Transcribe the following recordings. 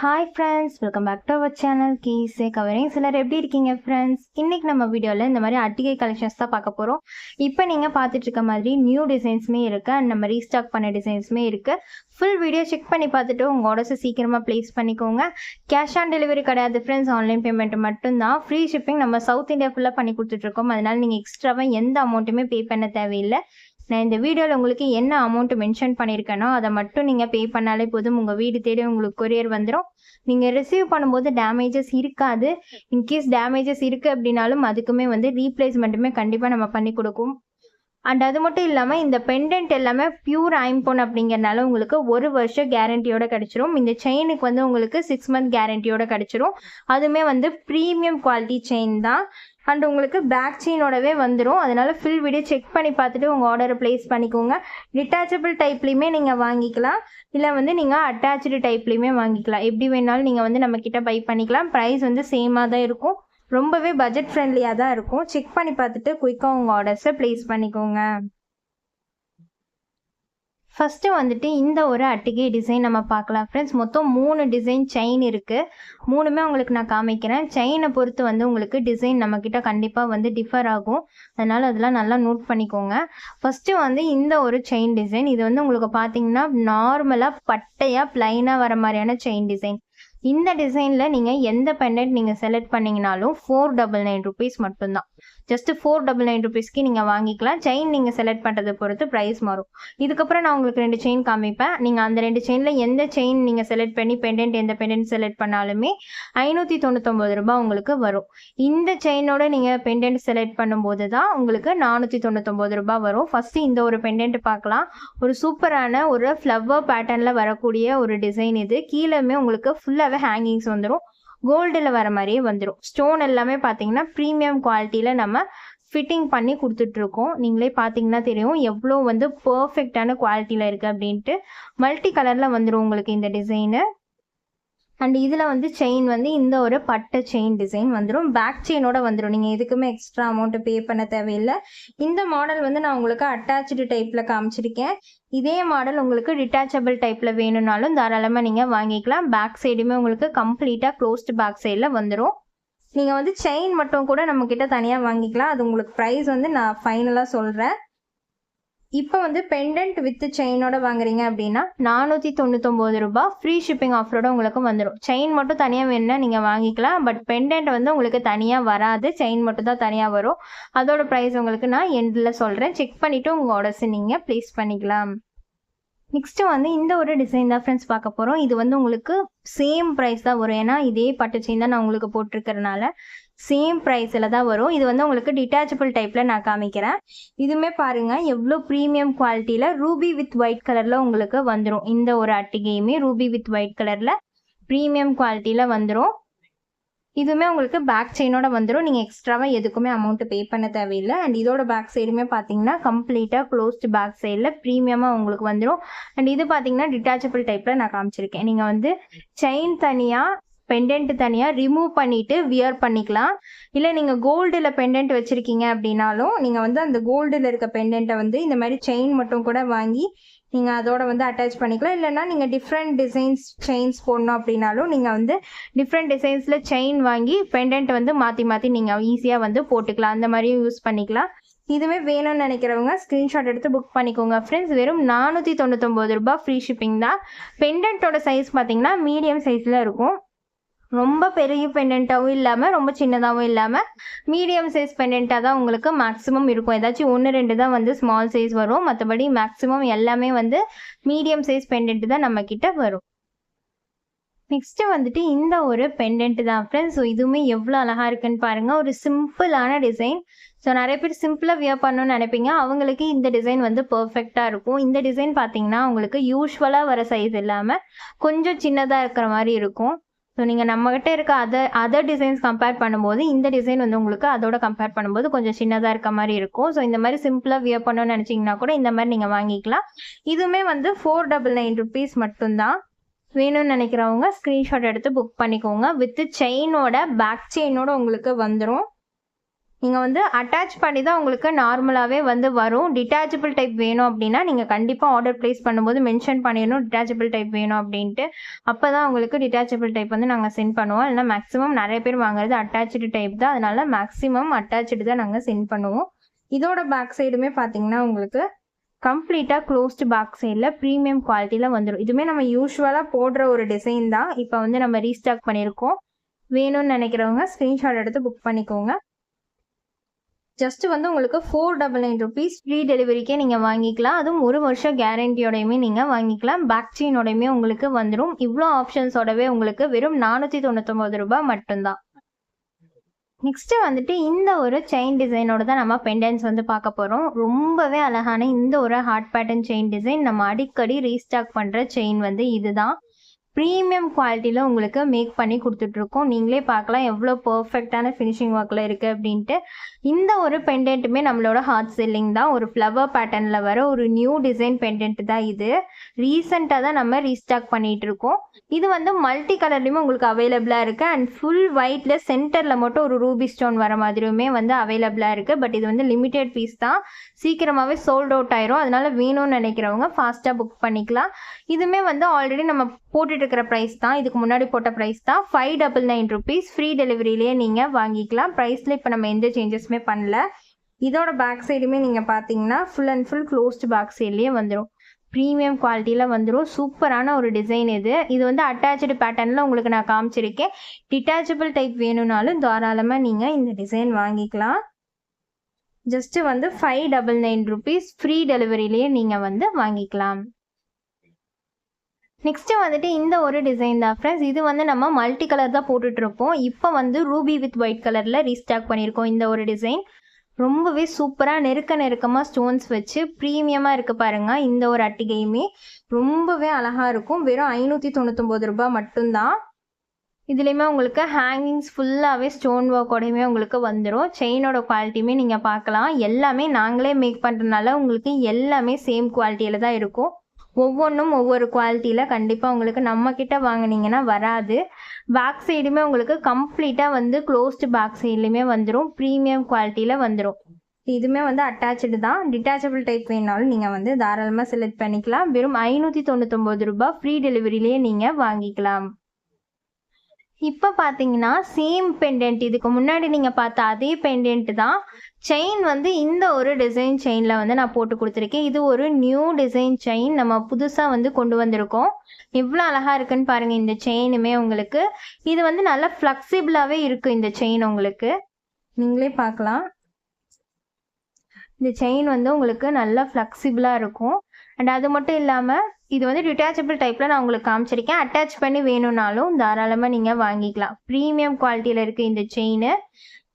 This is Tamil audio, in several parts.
Hi friends welcome back to our channel கீஸே covering சிலர் எப்படி இருக்கீங்க ஃப்ரெண்ட்ஸ் இன்னைக்கு நம்ம வீடியோவில் இந்த மாதிரி அட்டிகை கலெக்ஷன்ஸ் தான் பார்க்க போகிறோம் இப்போ நீங்கள் பார்த்துட்டு இருக்க மாதிரி நியூ டிசைன்ஸுமே இருக்குது அண்ட் நம்ம ரீஸ்டாக் பண்ண டிசைன்ஸுமே இருக்குது ஃபுல் வீடியோ செக் பண்ணி பார்த்துட்டு உங்கள் ஆர்டர்ஸை சீக்கிரமாக ப்ளேஸ் பண்ணிக்கோங்க. கேஷ் ஆன் டெலிவரி கிடையாது ஃப்ரெண்ட்ஸ் ஆன்லைன் பேமெண்ட் மட்டும்தான். ஃப்ரீ ஷிப்பிங் நம்ம சவுத் இந்தியா ஃபுல்லாக பண்ணி கொடுத்துட்ருக்கோம் அதனால் நீங்கள் எக்ஸ்ட்ராவாக எந்த அமௌண்ட்டுமே பே பண்ண தேவையில்லை. நான் இந்த வீடியோவில் உங்களுக்கு என்ன அமௌண்ட் மென்ஷன் பண்ணியிருக்கேனோ அதை மட்டும் நீங்கள் பே பண்ணாலே போதும். உங்கள் வீடு தேடி உங்களுக்கு கொரியர் வந்துடும் நீங்கள் ரிசீவ் பண்ணும்போது டேமேஜஸ் இருக்காது. இன்கேஸ் டேமேஜஸ் இருக்குது அப்படின்னாலும் அதுக்குமே வந்து ரீப்ளேஸ்மெண்ட்டுமே கண்டிப்பாக நம்ம பண்ணி கொடுக்கும். அண்ட் அது மட்டும் இல்லாமல் இந்த பெண்டன்ட் எல்லாமே பியூர் ஐம்போன் அப்படிங்கிறனால உங்களுக்கு ஒரு வருஷம் கேரண்டியோட கிடச்சிரும். இந்த செயினுக்கு வந்து உங்களுக்கு சிக்ஸ் மந்த் கேரண்டியோட கிடச்சிரும். அதுவுமே வந்து ப்ரீமியம் குவாலிட்டி செயின் தான். அண்ட் உங்களுக்கு பேக் செயினோடவே வந்துடும் அதனால ஃபில் வீடியோ செக் பண்ணி பார்த்துட்டு உங்கள் ஆர்டரை ப்ளேஸ் பண்ணிக்கோங்க. டிட்டாச்சபிள் டைப்லேயுமே நீங்கள் வாங்கிக்கலாம். இல்லை வந்து நீங்கள் அட்டாச்சு டைப்லேயுமே வாங்கிக்கலாம். எப்படி வேணாலும் நீங்கள் வந்து நம்மக்கிட்ட பை பண்ணிக்கலாம். ப்ரைஸ் வந்து சேமாக தான் இருக்கும். ரொம்பவே பட்ஜெட் ஃப்ரெண்ட்லியாக தான் இருக்கும். செக் பண்ணி பார்த்துட்டு குயிக்காக உங்கள் ஆர்டர்ஸை ப்ளேஸ் பண்ணிக்கோங்க. ஃபஸ்ட்டு வந்துட்டு இந்த ஒரு அட்டிகை டிசைன் நம்ம பார்க்கலாம். ஃப்ரெண்ட்ஸ் மொத்தம் மூணு டிசைன் செயின் இருக்குது மூணுமே உங்களுக்கு நான் காமிக்கிறேன். செயினை பொறுத்து வந்து உங்களுக்கு டிசைன் நம்மக்கிட்ட கண்டிப்பாக வந்து டிஃபர் ஆகும். அதனால் அதெல்லாம் நல்லா நோட் பண்ணிக்கோங்க. ஃபஸ்ட்டு வந்து இந்த ஒரு செயின் டிசைன் இது வந்து உங்களுக்கு பார்த்தீங்கன்னா நார்மலாக பட்டையாக ப்ளைனாக வர மாதிரியான செயின் டிசைன் இந்த டிசைனில் நீங்கள் எந்த பெண்டன்ட் நீங்கள் செலக்ட் பண்ணிங்கனாலும் ஃபோர் டபுள் நைன் ருபீஸ் மட்டும்தான். ஜஸ்ட் ஃபோர் டபுள் நைன் ருபீஸ்க்கு நீங்கள் வாங்கிக்கலாம். செயின் நீங்கள் செலக்ட் பண்ணுறதை பொறுத்து ப்ரைஸ் மாறும். இதுக்கப்புறம் நான் உங்களுக்கு ரெண்டு செயின் காமிப்பேன். நீங்கள் அந்த ரெண்டு செயினில் எந்த செயின் நீங்கள் செலக்ட் பண்ணி பெண்டன்ட் எந்த பெண்டன்ட் செலக்ட் பண்ணாலுமே ஐநூற்றி தொண்ணூத்தொம்பது ரூபாய் உங்களுக்கு வரும். இந்த செயினோட நீங்கள் பெண்டன்ட் செலக்ட் பண்ணும்போது தான் உங்களுக்கு நானூற்றி தொண்ணூத்தொம்பது ரூபாய் வரும். ஃபஸ்ட்டு இந்த ஒரு பெண்டன்ட் பார்க்கலாம். ஒரு சூப்பரான ஒரு ஃப்ளவர் பேட்டர்னில் வரக்கூடிய ஒரு டிசைன் இது. கீழேயுமே உங்களுக்கு ஃபுல்லாகவே ஹேங்கிங்ஸ் வந்துடும் கோல்டில் வர மாதிரியே வந்துடும் ஸ்டோன் எல்லாமே பார்த்தீங்கன்னா ப்ரீமியம் குவாலிட்டியில் நம்ம ஃபிட்டிங் பண்ணி கொடுத்துட்ருக்கோம். நீங்களே பார்த்தீங்கன்னா தெரியும் எவ்வளோ வந்து பர்ஃபெக்டான குவாலிட்டியில் இருக்குது அப்படின்ட்டு. மல்டி கலரில் வந்துடும் உங்களுக்கு இந்த டிசைனு அண்ட் இதில் வந்து செயின் வந்து இந்த ஒரு பட்டை செயின் டிசைன் வந்துடும் பேக் செயினோட வந்துடும் நீங்கள் எதுக்குமே எக்ஸ்ட்ரா அமௌண்ட்டு பே பண்ண தேவையில்லை. இந்த மாடல் வந்து நான் உங்களுக்கு அட்டாச்சு டைப்பில் காமிச்சிருக்கேன். இதே மாடல் உங்களுக்கு டிட்டாச்சபிள் டைப்பில் வேணும்னாலும் தாராளமாக நீங்கள் வாங்கிக்கலாம். பேக் சைடுமே உங்களுக்கு கம்ப்ளீட்டாக க்ளோஸ்டு பேக் சைடில் வந்துடும் நீங்கள் வந்து செயின் மட்டும் கூட நம்மக்கிட்ட தனியாக வாங்கிக்கலாம். அது உங்களுக்கு ப்ரைஸ் வந்து நான் ஃபைனலாக சொல்கிறேன் இப்போ வந்து பெண்டன்ட் வித் செயினோட வாங்குறீங்க அப்படின்னா நானூற்றி தொண்ணூத்தொம்பது ரூபாய் ஃப்ரீ ஷிப்பிங் ஆஃபரோட உங்களுக்கு வந்துடும் செயின் மட்டும் தனியாக வேணும்னா நீங்கள் வாங்கிக்கலாம். பட் பெண்டன்ட் வந்து உங்களுக்கு தனியாக வராது. செயின் மட்டும் தான் தனியாக வரும். அதோட ப்ரைஸ் உங்களுக்கு நான் எண்டில் சொல்கிறேன் செக் பண்ணிவிட்டு உங்கள் ஆர்டர்ஸ் நீங்கள் ப்ளேஸ் பண்ணிக்கலாம். நெக்ஸ்ட்டு வந்து இந்த ஒரு டிசைன் தான் ஃப்ரெண்ட்ஸ் பார்க்க போகிறோம் இது வந்து உங்களுக்கு சேம் ப்ரைஸ் தான் வரும். ஏன்னா இதே பட்டு செயின் தான் நான் உங்களுக்கு போட்டிருக்கிறதுனால. சேம் ப்ரைஸில் தான் வரும். இது வந்து உங்களுக்கு டிட்டாச்சபிள் டைப்பில் நான் காமிக்கிறேன். இதுவுமே பாருங்கள் எவ்வளோ ப்ரீமியம் குவாலிட்டியில் ரூபி வித் ஒயிட் கலரில் உங்களுக்கு வந்துடும் இந்த ஒரு அட்டிகையுமே ரூபி வித் ஒயிட் கலரில் ப்ரீமியம் குவாலிட்டியில் வந்துடும் இதுவுமே உங்களுக்கு பேக் செயினோட வந்துடும் நீங்கள் எக்ஸ்ட்ராவாக எதுக்குமே அமௌண்ட்டு பே பண்ண தேவையில்லை. அண்ட் இதோட பேக் சைடுமே பார்த்தீங்கன்னா கம்ப்ளீட்டாக க்ளோஸ்டு பேக் சைடில் ப்ரீமியமாக உங்களுக்கு வந்துடும் அண்ட் இது பார்த்தீங்கன்னா டிட்டாச்சபிள் டைப்பில் நான் காமிச்சிருக்கேன். நீங்கள் வந்து செயின் தனியாக பெண்டென்ட் தனியாக ரிமூவ் பண்ணிவிட்டு வியர் பண்ணிக்கலாம். இல்லை நீங்கள் கோல்டில் பெண்டென்ட் வச்சுருக்கீங்க அப்படின்னாலும் நீங்கள் வந்து அந்த கோல்டில் இருக்க பெண்டென்ட்டை வந்து இந்த மாதிரி செயின் மட்டும் கூட வாங்கி நீங்கள் அதோட வந்து அட்டாச் பண்ணிக்கலாம். இல்லைன்னா நீங்கள் டிஃப்ரெண்ட் டிசைன்ஸ் செயின்ஸ் போடணும் அப்படின்னாலும் நீங்கள் வந்து டிஃப்ரெண்ட் டிசைன்ஸில் செயின் வாங்கி பெண்டன்ட் வந்து மாற்றி மாற்றி நீங்கள் ஈஸியாக வந்து போட்டுக்கலாம். அந்த மாதிரியும் யூஸ் பண்ணிக்கலாம். இதுவே வேணும்னு நினைக்கிறவங்க ஸ்க்ரீன்ஷாட் எடுத்து புக் பண்ணிக்கோங்க. ஃப்ரெண்ட்ஸ் வெறும் நானூற்றி தொண்ணூத்தொம்பது ரூபாய் ஃப்ரீ ஷிப்பிங் தான். பெண்டன்ட்டோட சைஸ் பார்த்தீங்கன்னா மீடியம் சைஸில் இருக்கும். ரொம்ப பெரிய பெண்டென்ட்டாகவும் இல்லாமல் ரொம்ப சின்னதாகவும் இல்லாமல் மீடியம் சைஸ் பெண்டென்ட்டாக தான் உங்களுக்கு மேக்ஸிமம் இருக்கும். ஏதாச்சும் ஒன்று ரெண்டு தான் வந்து ஸ்மால் சைஸ் வரும். மற்றபடி மேக்ஸிமம் எல்லாமே வந்து மீடியம் சைஸ் பெண்டன்ட் தான் நம்மக்கிட்ட வரும். நெக்ஸ்ட்டு வந்துட்டு இந்த ஒரு பெண்டென்ட் தான் ஃப்ரெண்ட்ஸ் ஸோ இதுவுமே எவ்வளோ அழகாக இருக்குன்னு பாருங்கள் ஒரு சிம்பிளான டிசைன் ஸோ நிறைய பேர் சிம்பிளாக வியர் பண்ணணும்னு நினைப்பீங்க. அவங்களுக்கு இந்த டிசைன் வந்து பர்ஃபெக்டாக இருக்கும். இந்த டிசைன் பார்த்தீங்கன்னா உங்களுக்கு யூஸ்வலாக வர சைஸ் இல்லாமல் கொஞ்சம் சின்னதாக இருக்கிற மாதிரி இருக்கும். ஸோ நீங்கள் நம்மகிட்ட இருக்க அதர் அதர் டிசைன்ஸ் கம்பேர் பண்ணும்போது இந்த டிசைன் வந்து உங்களுக்கு அதோட கம்பேர் பண்ணும்போது கொஞ்சம் சின்னதாக இருக்க மாதிரி இருக்கும். ஸோ இந்த மாதிரி சிம்பிளாக வியர் பண்ணணும்னு நினச்சிங்கன்னா கூட இந்த மாதிரி நீங்கள் வாங்கிக்கலாம். இதுவுமே வந்து ஃபோர் டபுள் நைன் ருபீஸ் மட்டும்தான். வேணும்னு நினைக்கிறவங்க ஸ்க்ரீன்ஷாட் எடுத்து புக் பண்ணிக்கோங்க. வித் செயினோட பேக் செயினோட உங்களுக்கு வந்துடும் நீங்கள் வந்து அட்டாச் பண்ணி தான் உங்களுக்கு நார்மலாகவே வந்து வரும். டிட்டாச்சபிள் டைப் வேணும் அப்படின்னா நீங்கள் கண்டிப்பாக ஆர்டர் ப்ளேஸ் பண்ணும்போது மென்ஷன் பண்ணிடணும். டிட்டாச்சபிள் டைப் வேணும் அப்படின்ட்டு. அப்போ தான் உங்களுக்கு டிட்டாச்சபிள் டைப் வந்து நாங்கள் சென்ட் பண்ணுவோம். இல்லைனா மேக்ஸிமம் நிறைய பேர் வாங்குறது அட்டாச்சு டைப் தான். அதனால மேக்ஸிமம் அட்டாச்சு தான் நாங்கள் சென்ட் பண்ணுவோம். இதோட பேக் சைடுமே பார்த்தீங்கன்னா உங்களுக்கு கம்ப்ளீட்டாக க்ளோஸ்டு பேக் சைடில் ப்ரீமியம் குவாலிட்டியில் வந்துடும் இதுவுமே நம்ம யூஸ்வலாக போடுற ஒரு டிசைன் தான். இப்போ வந்து நம்ம ரீஸ்டாக் பண்ணியிருக்கோம். வேணும்னு நினைக்கிறவங்க ஸ்க்ரீன்ஷாட் எடுத்து புக் பண்ணிக்கோங்க. ஜஸ்ட் வந்து உங்களுக்கு four double nine rupees free டெலிவரிக்கே நீங்கள் வாங்கிக்கலாம். அதுவும் ஒரு வருஷம் கேரண்டியோடையுமே நீங்கள் வாங்கிக்கலாம். பேக் செயினோடையுமே உங்களுக்கு வந்துடும் இவ்வளோ ஆப்ஷன்ஸோடவே உங்களுக்கு வெறும் நானூற்றி தொண்ணூத்தொம்பது ரூபாய் மட்டும்தான். நெக்ஸ்ட்டு வந்துட்டு இந்த ஒரு செயின் டிசைனோட தான் நம்ம பெண்டன்ஸ் வந்து பார்க்க போகிறோம் ரொம்பவே அழகான இந்த ஒரு ஹார்ட் பேட்டர்ன் செயின் டிசைன் நம்ம அடிக்கடி ரீஸ்டாக் பண்ணுற செயின் வந்து இதுதான். ப்ரீமியம் குவாலிட்டியில் உங்களுக்கு மேக் பண்ணி கொடுத்துட்ருக்கோம். நீங்களே பார்க்கலாம் எவ்வளோ பர்ஃபெக்டான ஃபினிஷிங் ஒர்க்கில் இருக்குது அப்படின்ட்டு. இந்த ஒரு பெண்டென்ட்டுமே நம்மளோட ஹார்ட் செல்லிங் தான். ஒரு ஃப்ளவர் பேட்டர்னில் வர ஒரு நியூ டிசைன் பெண்டென்ட் தான் இது. ரீசெண்டாக தான் நம்ம ரீஸ்டாக் பண்ணிகிட்ருக்கோம் இது வந்து மல்டி கலர்லையுமே உங்களுக்கு அவைலபிளாக இருக்குது அண்ட் ஃபுல் ஒயிட்டில் சென்டரில் மட்டும் ஒரு ரூபி ஸ்டோன் வர மாதிரியுமே வந்து அவைலபிளாக இருக்குது பட் இது வந்து லிமிடெட் பீஸ் தான். சீக்கிரமாகவே சோல்ட் அவுட் ஆயிரும். அதனால வேணும்னு நினைக்கிறவங்க ஃபாஸ்ட்டாக புக் பண்ணிக்கலாம். இதுவுமே வந்து ஆல்ரெடி நம்ம போட்டுட்டு இருக்கிற ப்ரைஸ் தான். இதுக்கு முன்னாடி போட்ட ப்ரைஸ் தான். Five double nine rupees free டெலிவரியிலே நீங்கள் வாங்கிக்கலாம். ப்ரைஸில் இப்போ நம்ம எந்த சேஞ்சஸுமே பண்ணல. இதோட பேக் சைடுமே நீங்கள் பார்த்தீங்கன்னா full and full closed back சைட்லேயே வந்துடும் ப்ரீமியம் குவாலிட்டியில் வந்துடும் சூப்பரான ஒரு டிசைன் இது. இது வந்து அட்டாச்சு பேட்டர்னில் உங்களுக்கு நான் காமிச்சிருக்கேன். டிட்டாச்சபிள் டைப் வேணும்னாலும் தாராளமாக நீங்கள் இந்த டிசைன் வாங்கிக்கலாம். ஜஸ்ட்டு வந்து five double nine rupees free டெலிவரியிலேயே நீங்கள் வந்து வாங்கிக்கலாம். நெக்ஸ்ட்டு வந்துட்டு இந்த ஒரு டிசைன் தான் ஃப்ரெண்ட்ஸ் இது வந்து நம்ம மல்டி கலர் தான் போட்டுட்ருப்போம் இப்போ வந்து ரூபி வித் ஒயிட் கலரில் ரீஸ்டாக் பண்ணியிருக்கோம் இந்த ஒரு டிசைன் ரொம்பவே சூப்பராக நெருக்க நெருக்கமாக ஸ்டோன்ஸ் வச்சு ப்ரீமியமாக இருக்குது பாருங்கள் இந்த ஒரு அட்டிகையுமே. ரொம்பவே அழகாக இருக்கும். வெறும் ஐநூற்றி தொண்ணூத்தொம்பது ரூபாய் மட்டும்தான். இதுலேயுமே உங்களுக்கு ஹேங்கிங்ஸ் ஃபுல்லாகவே ஸ்டோன் ஒர்க்கோடையுமே உங்களுக்கு வந்துடும் செயினோட குவாலிட்டியுமே நீங்கள் பார்க்கலாம். எல்லாமே நாங்களே மேக் பண்ணுறதுனால உங்களுக்கு எல்லாமே சேம் குவாலிட்டியில் தான் இருக்கும். ஒவ்வொன்றும் ஒவ்வொரு குவாலிட்டியில் கண்டிப்பாக உங்களுக்கு நம்மக்கிட்ட வாங்கினீங்கன்னா வராது. பேக் சைடுமே உங்களுக்கு கம்ப்ளீட்டாக வந்து க்ளோஸ்டு பேக் சைட்லேயுமே வந்துடும் ப்ரீமியம் குவாலிட்டியில் வந்துடும் இதுவுமே வந்து அட்டாச்சு தான். டிட்டாச்சபிள் டைப் வேணாலும் நீங்கள் வந்து தாராளமாக செலக்ட் பண்ணிக்கலாம். வெறும் ஐநூற்றி தொண்ணூத்தொம்பது ரூபாய் ஃப்ரீ டெலிவரியிலேயே நீங்கள் வாங்கிக்கலாம். இப்போ பார்த்தீங்கன்னா சேம் பெண்டென்ட் இதுக்கு முன்னாடி நீங்கள் பார்த்த அதே பெண்டென்ட் தான். செயின் வந்து இந்த ஒரு டிசைன் செயினில் வந்து நான் போட்டு கொடுத்துருக்கேன். இது ஒரு நியூ டிசைன் செயின் நம்ம புதுசாக வந்து கொண்டு வந்திருக்கோம். எவ்வளோ அழகாக இருக்குன்னு பாருங்கள் இந்த செயினுமே உங்களுக்கு. இது வந்து நல்லா ஃப்ளெக்சிபிளாகவே இருக்குது இந்த செயின் உங்களுக்கு. நீங்களே பார்க்கலாம். இந்த செயின் வந்து உங்களுக்கு நல்லா ஃப்ளெக்சிபிளாக இருக்கும். அண்ட் அது மட்டும் இல்லாமல் இது வந்து டிட்டாச்சபிள் டைப்பில் நான் உங்களுக்கு காமிச்சிருக்கேன். அட்டாச் பண்ணி வேணும்னாலும் தாராளமாக நீங்கள் வாங்கிக்கலாம். ப்ரீமியம் குவாலிட்டியில் இருக்குது இந்த செயின்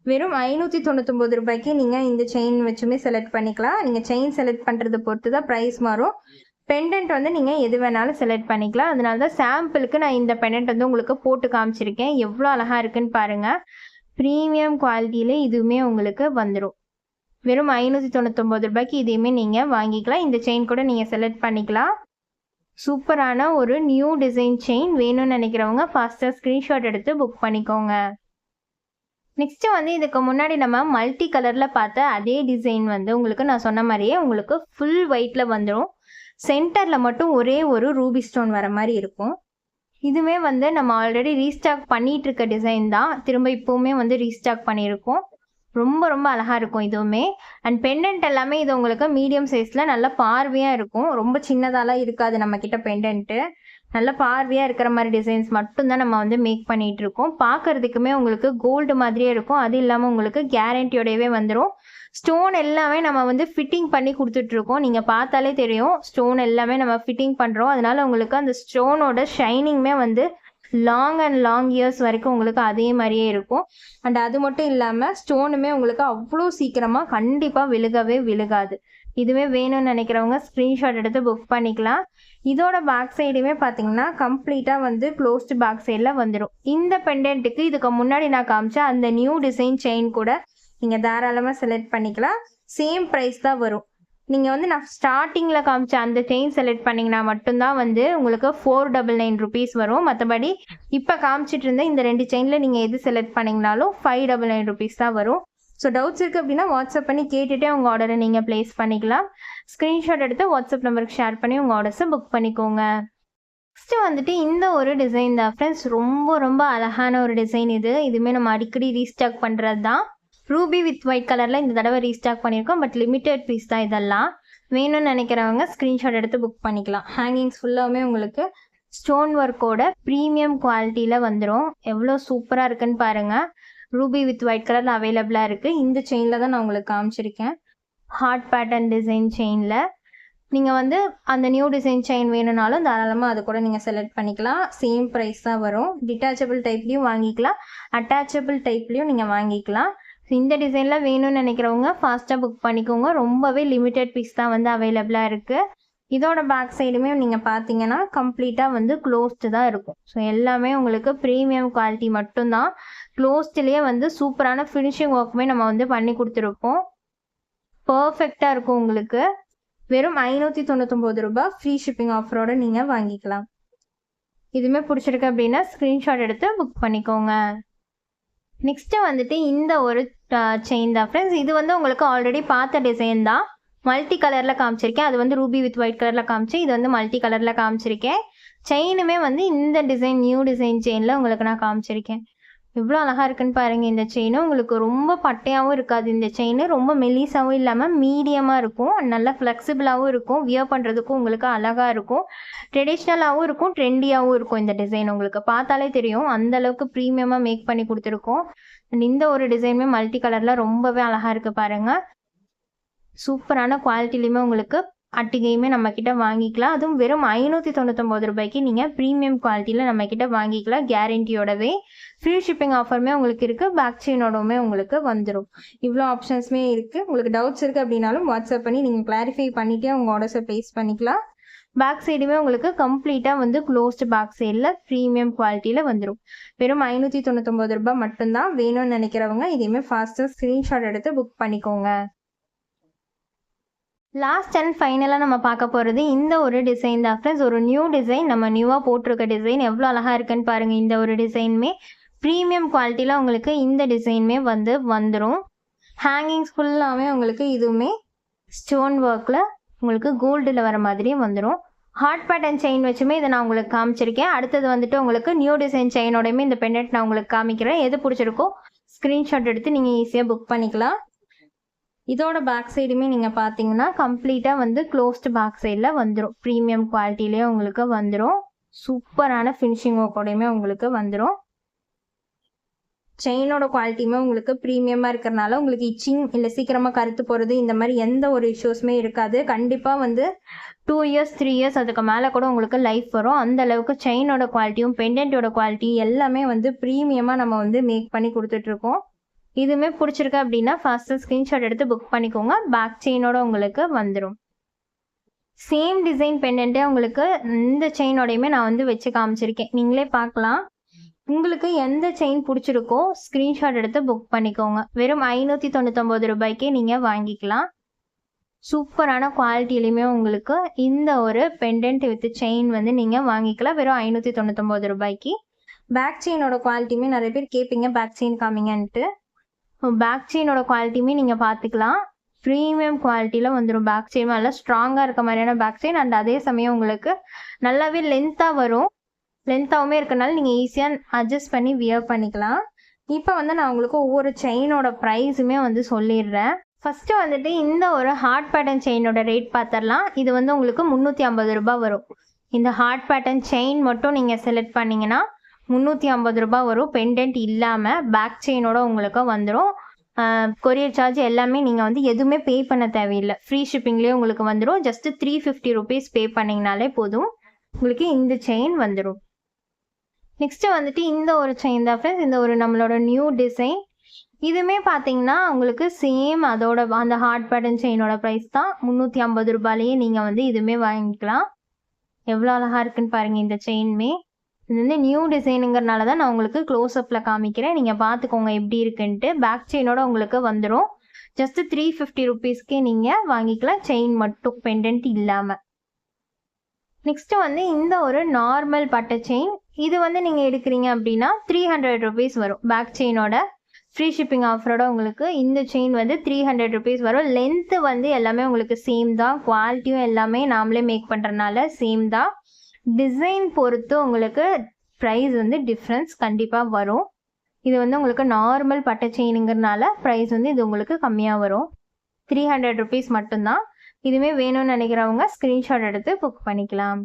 வெறும் ஐநூற்றி தொண்ணூத்தொம்பது ரூபாய்க்கு நீங்கள் இந்த செயின் வச்சுமே செலக்ட் பண்ணிக்கலாம். நீங்கள் செயின் செலக்ட் பண்ணுறதை பொறுத்து தான் ப்ரைஸ் மாறும். பெண்டன்ட் வந்து நீங்கள் எது வேணாலும் செலக்ட் பண்ணிக்கலாம். அதனால தான் சாம்பிளுக்கு நான் இந்த பெண்டன்ட் வந்து உங்களுக்கு போட்டு காமிச்சிருக்கேன். எவ்வளோ அழகாக இருக்குன்னு பாருங்கள் ப்ரீமியம் குவாலிட்டியில் இதுவுமே உங்களுக்கு வந்துடும் வெறும் ஐநூற்றி தொண்ணூத்தொம்பது ரூபாய்க்கு இதையுமே நீங்கள் வாங்கிக்கலாம். இந்த செயின் கூட நீங்கள் செலக்ட் பண்ணிக்கலாம். சூப்பரான ஒரு நியூ டிசைன் செயின் வேணும்னு நினைக்கிறவங்க ஃபாஸ்ட்டாக ஸ்க்ரீன்ஷாட் எடுத்து புக் பண்ணிக்கோங்க. நெக்ஸ்ட்டு வந்து இதுக்கு முன்னாடி நம்ம மல்டி கலரில் பார்த்த அதே டிசைன் வந்து உங்களுக்கு நான் சொன்ன மாதிரியே உங்களுக்கு ஃபுல் ஒயிட்டில் வந்துடும் சென்டரில் மட்டும் ஒரே ஒரு ரூபி ஸ்டோன் வர மாதிரி இருக்கும். இதுவே வந்து நம்ம ஆல்ரெடி ரீஸ்டாக் பண்ணிகிட்டு இருக்க டிசைன் தான். திரும்ப இப்போவுமே வந்து ரீஸ்டாக் பண்ணியிருக்கோம். ரொம்ப ரொம்ப அழகாக இருக்கும் இதுவுமே. அண்ட் பெண்டன்ட் எல்லாமே இது உங்களுக்கு மீடியம் சைஸில் நல்ல பார்வையாக இருக்கும். ரொம்ப சின்னதாலாம் இருக்காது நம்மக்கிட்ட பெண்டன்ட்டு நல்ல பார்வையாக இருக்கிற மாதிரி டிசைன்ஸ் மட்டும்தான் நம்ம வந்து மேக் பண்ணிகிட்டு இருக்கோம் பார்க்குறதுக்குமே உங்களுக்கு கோல்டு மாதிரியே இருக்கும். அது இல்லாமல் உங்களுக்கு கேரண்டியோடவே வந்துடும் ஸ்டோன் எல்லாமே நம்ம வந்து ஃபிட்டிங் பண்ணி கொடுத்துட்ருக்கோம் நீங்கள் பார்த்தாலே தெரியும். ஸ்டோன் எல்லாமே நம்ம ஃபிட்டிங் பண்ணுறோம் அதனால உங்களுக்கு அந்த ஸ்டோனோட ஷைனிங்குமே வந்து லாங் அண்ட் லாங் இயர்ஸ் வரைக்கும் உங்களுக்கு அதே மாதிரியே இருக்கும். அண்ட் அது மட்டும் இல்லாமல் ஸ்டோனுமே உங்களுக்கு அவ்வளோ சீக்கிரமாக கண்டிப்பாக விழுகவே விழுகாது. இதுவே வேணும்னு நினைக்கிறவங்க ஸ்க்ரீன்ஷாட் எடுத்து புக் பண்ணிக்கலாம். இதோட பேக் சைடுமே பார்த்தீங்கன்னா கம்ப்ளீட்டாக வந்து க்ளோஸ்டு பேக் சைடில் வந்துடும் இந்த பெண்டென்ட்டுக்கு இதுக்கு முன்னாடி நான் காமிச்சேன் அந்த நியூ டிசைன் செயின் கூட நீங்கள் தாராளமாக செலக்ட் பண்ணிக்கலாம். சேம் ப்ரைஸ் தான் வரும். நீங்கள் வந்து நான் ஸ்டார்டிங்கில் காமிச்ச அந்த செயின் செலக்ட் பண்ணிங்கன்னா மட்டும்தான் வந்து உங்களுக்கு ஃபோர் டபுள் நைன் ருபீஸ் வரும். மற்றபடி இப்போ காமிச்சிட்டு இருந்த இந்த ரெண்டு செயினில் நீங்கள் எது செலக்ட் பண்ணிங்கனாலும் ஃபைவ் டபுள் நைன் ருபீஸ் தான் வரும். ஸோ டவுட்ஸ் இருக்குது அப்படின்னா வாட்ஸ்அப் பண்ணி கேட்டுகிட்டே உங்கள் ஆர்டரை நீங்கள் ப்ளேஸ் பண்ணிக்கலாம். ஸ்க்ரீன்ஷாட் எடுத்து வாட்ஸ்அப் நம்பருக்கு ஷேர் பண்ணி உங்கள் ஆர்டர்ஸை புக் பண்ணிக்கோங்க. நெக்ஸ்ட்டு வந்துட்டு இந்த ஒரு டிசைன் தான். ஃப்ரெண்ட்ஸ் ரொம்ப ரொம்ப அழகான ஒரு டிசைன் இது. இதுவுமே நம்ம அடிக்கடி ரீஸ்டாக் பண்ணுறது தான் ரூபி வித் ஒயிட் கலரில் இந்த தடவை ரீஸ்டாக் பண்ணியிருக்கோம். பட் லிமிட்டட் பீஸ் தான் இதெல்லாம். வேணும்னு நினைக்கிறவங்க ஸ்க்ரீன்ஷாட் எடுத்து புக் பண்ணிக்கலாம். ஹேங்கிங்ஸ் ஃபுல்லாகவுமே உங்களுக்கு ஸ்டோன் ஒர்க்கோட ப்ரீமியம் குவாலிட்டியில் வந்துடும் எவ்வளோ சூப்பராக இருக்குன்னு பாருங்கள் ரூபி வித் ஒயிட் கலரில் அவைலபிளாக இருக்குது இந்த செயினில் தான் நான் உங்களுக்கு காமிச்சிருக்கேன். ஹார்ட் பேட்டர்ன் டிசைன் செயினில் நீங்கள் வந்து அந்த நியூ டிசைன் செயின் வேணும்னாலும் தாராளமாக அது கூட நீங்கள் செலக்ட் பண்ணிக்கலாம். சேம் ப்ரைஸ் தான் வரும். டிட்டாச்சபிள் டைப்லேயும் வாங்கிக்கலாம். அட்டாச்சபிள் டைப்லேயும் நீங்கள் வாங்கிக்கலாம். இந்த டிசைனில் வேணும்னு நினைக்கிறவங்க ஃபாஸ்ட்டாக புக் பண்ணிக்கோங்க. ரொம்பவே லிமிட்டட் பீஸ் தான் வந்து அவைலபிளாக இருக்குது இதோட பேக் சைடுமே நீங்கள் பார்த்தீங்கன்னா கம்ப்ளீட்டாக வந்து க்ளோஸ்டு தான் இருக்கும். ஸோ எல்லாமே உங்களுக்கு ப்ரீமியம் குவாலிட்டி மட்டும்தான். க்ளோஸ்ட்லேயே வந்து சூப்பரான ஃபினிஷிங் ஒர்க்குமே நம்ம வந்து பண்ணி கொடுத்துருப்போம். பர்ஃபெக்டாக இருக்கும் உங்களுக்கு. வெறும் ஐநூற்றி தொண்ணூத்தொம்பது ரூபாய் ஃப்ரீ ஷிப்பிங் ஆஃபரோட நீங்கள் வாங்கிக்கலாம். இதுவுமே பிடிச்சிருக்கு அப்படின்னா ஸ்க்ரீன்ஷாட் எடுத்து புக் பண்ணிக்கோங்க. நெக்ஸ்ட்டு வந்துட்டு இந்த ஒரு செயின் தான். ஃப்ரெண்ட்ஸ் இது வந்து உங்களுக்கு ஆல்ரெடி பார்த்த டிசைன் தான். மல்டி கலரில் காமிச்சிருக்கேன். அது வந்து ரூபி வித் ஒயிட் கலரில் காமிச்சேன் இது வந்து மல்டி கலரில் காமிச்சிருக்கேன். செயினுமே வந்து இந்த டிசைன் நியூ டிசைன் செயினில் உங்களுக்கு நான் காமிச்சிருக்கேன். எவ்வளோ அழகாக இருக்குன்னு பாருங்கள் இந்த செயின் உங்களுக்கு ரொம்ப பட்டையாகவும் இருக்காது. இந்த செயின் ரொம்ப மெலிசாகவும் இல்லாமல் மீடியமாக இருக்கும். நல்லா ஃப்ளெக்சிபிளாகவும் இருக்கும். வியர் பண்ணுறதுக்கும் உங்களுக்கு அழகாக இருக்கும். ட்ரெடிஷ்னலாகவும் இருக்கும். ட்ரெண்டியாகவும் இருக்கும் இந்த டிசைன் உங்களுக்கு பார்த்தாலே தெரியும். அந்த அளவுக்கு ப்ரீமியமாக மேக் பண்ணி கொடுத்துருக்கோம். அண்ட் இந்த ஒரு டிசைனுமே மல்டி கலரில் ரொம்பவே அழகாக இருக்குது பாருங்கள் சூப்பரான குவாலிட்டிலையுமே உங்களுக்கு அட்டிகையுமே நம்மக்கிட்ட வாங்கிக்கலாம். அதுவும் வெறும் ஐநூற்றி தொண்ணூத்தொம்பது ரூபாய்க்கு நீங்கள் ப்ரீமியம் குவாலிட்டியில் நம்மக்கிட்ட வாங்கிக்கலாம். கேரண்டியோடவே ஃப்ரீ ஷிப்பிங் ஆஃபருமே உங்களுக்கு இருக்குது பேக் செயினோடவுமே உங்களுக்கு வந்துடும் இவ்வளோ ஆப்ஷன்ஸுமே இருக்குது உங்களுக்கு டவுட்ஸ் இருக்குது அப்படின்னாலும் வாட்ஸ்அப் பண்ணி நீங்கள் கிளாரிஃபை பண்ணிவிட்டே உங்கள் ஆர்டர்ஸை ப்ளேஸ் பண்ணிக்கலாம். பேக் சைடுமே உங்களுக்கு கம்ப்ளீட்டாக வந்து க்ளோஸ்டு பேக் சைடில் ப்ரீமியம் குவாலிட்டியில் வந்துடும் வெறும் ஐநூற்றி தொண்ணூத்தொம்பது ரூபாய் மட்டும்தான் வேணும்னு நினைக்கிறவங்க இதையுமே ஃபாஸ்ட்டாக ஸ்க்ரீன்ஷாட் எடுத்து புக் பண்ணிக்கோங்க. லாஸ்ட் அண்ட் ஃபைனலாக நம்ம பார்க்க போகிறது இந்த ஒரு டிசைன் தான் ஃப்ரெண்ட்ஸ் ஒரு நியூ டிசைன் நம்ம நியூவாக போட்டிருக்க டிசைன் எவ்வளோ அழகாக இருக்குன்னு பாருங்கள் இந்த ஒரு டிசைனுமே ப்ரீமியம் குவாலிட்டியில் உங்களுக்கு இந்த டிசைனுமே வந்து வந்துடும் ஹேங்கிங்ஸ் ஃபுல்லாகவே உங்களுக்கு இதுவுமே ஸ்டோன் ஒர்க்கில் உங்களுக்கு கோல்டில் வர மாதிரியே வந்துடும் ஹார்ட் பேட்டர்ன் செயின் வச்சுமே இதை நான் உங்களுக்கு காமிச்சிருக்கேன். அடுத்தது வந்துட்டு உங்களுக்கு நியூ டிசைன் செயினோடையுமே இந்த பெண்டன்ட் நான் உங்களுக்கு காமிக்கிறேன். எது பிடிச்சிருக்கோ ஸ்க்ரீன்ஷாட் எடுத்து நீங்கள் ஈஸியாக புக் பண்ணிக்கலாம். இதோட பேக் சைடுமே நீங்கள் பார்த்தீங்கன்னா கம்ப்ளீட்டாக வந்து க்ளோஸ்டு பேக் சைடில் வந்துடும் ப்ரீமியம் குவாலிட்டிலேயே உங்களுக்கு வந்துடும் சூப்பரான ஃபினிஷிங் ஒர்க்கோடையுமே உங்களுக்கு வந்துடும் செயினோட குவாலிட்டியுமே உங்களுக்கு ப்ரீமியமாக இருக்கிறனால உங்களுக்கு இச்சிங் இல்லை சீக்கிரமாக கருத்து போகிறது இந்த மாதிரி எந்த ஒரு இஷ்யூஸுமே இருக்காது. கண்டிப்பாக வந்து டூ இயர்ஸ் த்ரீ இயர்ஸ் அதுக்கு மேலே கூட உங்களுக்கு லைஃப் வரும். அந்த அளவுக்கு செயினோட குவாலிட்டியும் பெண்டென்ட்டோட குவாலிட்டி எல்லாமே வந்து ப்ரீமியமாக நம்ம வந்து மேக் பண்ணி கொடுத்துட்ருக்கோம் இதுவுமே பிடிச்சிருக்கு அப்படின்னா ஃபாஸ்ட்டாக ஸ்க்ரீன்ஷாட் எடுத்து புக் பண்ணிக்கோங்க. பேக் செயினோட உங்களுக்கு வந்துடும் சேம் டிசைன் பெண்டன்ட்டே உங்களுக்கு இந்த செயினோடையுமே நான் வந்து வச்சு காமிச்சிருக்கேன். நீங்களே பார்க்கலாம். உங்களுக்கு எந்த செயின் பிடிச்சிருக்கோ ஸ்க்ரீன்ஷாட் எடுத்து புக் பண்ணிக்கோங்க. வெறும் ஐநூற்றி தொண்ணூத்தொம்பது ரூபாய்க்கே நீங்கள் வாங்கிக்கலாம். சூப்பரான குவாலிட்டிலையுமே உங்களுக்கு இந்த ஒரு பெண்டன்ட் வித் செயின் வந்து நீங்கள் வாங்கிக்கலாம். வெறும் ஐநூற்றி தொண்ணூத்தொம்பது ரூபாய்க்கு. பேக் செயினோட குவாலிட்டியுமே நிறைய பேர் கேட்பீங்க பேக் செயின் காமிங்கன்ட்டு பேக் செயினோட குவாலிட்டியுமே நீங்கள் பார்த்துக்கலாம் ப்ரீமியம் குவாலிட்டியில் வந்துடும் பேக் செயின் நல்லா ஸ்ட்ராங்காக இருக்க மாதிரியான பேக் செயின் அண்ட் அதே சமயம் உங்களுக்கு நல்லாவே லென்த்தாக வரும். லென்த்தாகவுமே இருக்கனால நீங்கள் ஈஸியாக அட்ஜஸ்ட் பண்ணி வியர் பண்ணிக்கலாம். இப்போ வந்து நான் உங்களுக்கு ஒவ்வொரு செயினோட ப்ரைஸுமே வந்து சொல்லிடுறேன். ஃபஸ்ட்டு வந்துட்டு இந்த ஒரு ஹார்ட் பேட்டர்ன் செயினோட ரேட் பார்த்துடலாம் இது வந்து உங்களுக்கு முந்நூற்றி ஐம்பது ரூபாய் வரும். இந்த ஹார்ட் பேட்டர்ன் செயின் மட்டும் நீங்கள் செலக்ட் பண்ணிங்கன்னா முந்நூற்றி ஐம்பது ரூபாய் வரும் பெண்டன்ட் இல்லாமல் பேக் செயினோட உங்களுக்கு வந்துடும் கொரியர் சார்ஜ் எல்லாமே நீங்கள் வந்து எதுவுமே பே பண்ண தேவையில்லை. ஃப்ரீ ஷிப்பிங்லேயே உங்களுக்கு வந்துடும் just three fifty rupees pay பண்ணிங்கனாலே போதும். உங்களுக்கு இந்த செயின் வந்துடும் நெக்ஸ்ட்டு வந்துட்டு இந்த ஒரு செயின் தான் ஃப்ரெண்ட்ஸ் இந்த ஒரு நம்மளோட நியூ டிசைன் இதுவுமே பார்த்தீங்கன்னா உங்களுக்கு சேம் அதோட அந்த ஹார்ட் பேட்டன் செயினோட ப்ரைஸ் தான். முந்நூற்றி ஐம்பது ரூபாயிலேயே நீங்கள் வந்து இதுவுமே வாங்கிக்கலாம். எவ்வளோ அழகாக இருக்குன்னு பாருங்கள் இந்த செயின்மே இது வந்து நியூ டிசைனுங்கிறனால தான் நான் உங்களுக்கு க்ளோஸ்அப்பில் காமிக்கிறேன். நீங்கள் பார்த்துக்கோங்க எப்படி இருக்குன்ட்டு. பேக் செயினோட உங்களுக்கு வந்துடும் ஜஸ்ட்டு த்ரீ ஃபிஃப்டி ருபீஸ்க்கே நீங்கள் வாங்கிக்கலாம். செயின் மட்டும் பெண்டன்ட் இல்லாமல் நெக்ஸ்ட்டு வந்து இந்த ஒரு நார்மல் பட்டை செயின் இது வந்து நீங்கள் எடுக்கிறீங்க அப்படின்னா த்ரீ ஹண்ட்ரட் ருபீஸ் வரும். பேக் செயினோட ஃப்ரீ ஷிப்பிங் ஆஃபரோட உங்களுக்கு இந்த செயின் வந்து த்ரீ ஹண்ட்ரட் ருபீஸ் வரும். லென்த்து வந்து எல்லாமே உங்களுக்கு சேம் தான். குவாலிட்டியும் எல்லாமே நாமளே மேக் பண்ணுறதுனால சேம் தான். டிசைன் பொறுத்து உங்களுக்கு ப்ரைஸ் வந்து டிஃப்ரென்ஸ் கண்டிப்பாக வரும். இது வந்து உங்களுக்கு நார்மல் பட்டை செயினுங்கிறனால ப்ரைஸ் வந்து இது உங்களுக்கு கம்மியாக வரும். த்ரீ ஹண்ட்ரட் ருபீஸ் மட்டும்தான். இதுவுமே வேணும்னு நினைக்கிறவங்க ஸ்க்ரீன்ஷாட் எடுத்து புக் பண்ணிக்கலாம்.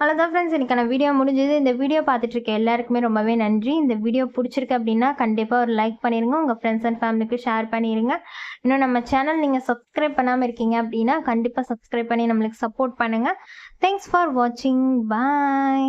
அவ்வளோதான் ஃப்ரெண்ட்ஸ் எனக்கான வீடியோ முடிஞ்சது. இந்த வீடியோ பார்த்துட்டு இருக்க எல்லாருக்குமே ரொம்பவே நன்றி. இந்த வீடியோ பிடிச்சிருக்கு அப்படின்னா கண்டிப்பாக ஒரு லைக் பண்ணிடுங்க உங்கள் ஃப்ரெண்ட்ஸ் அண்ட் ஃபேமிலிக்கு ஷேர் பண்ணிடுங்க இன்னும் நம்ம சேனல் நீங்கள் சப்ஸ்கிரைப் பண்ணாமல் இருக்கீங்க அப்படின்னா கண்டிப்பாக சப்ஸ்கிரைப் பண்ணி நம்மளுக்கு சப்போர்ட் பண்ணுங்கள் தேங்க்ஸ் ஃபார் வாட்சிங் பாய்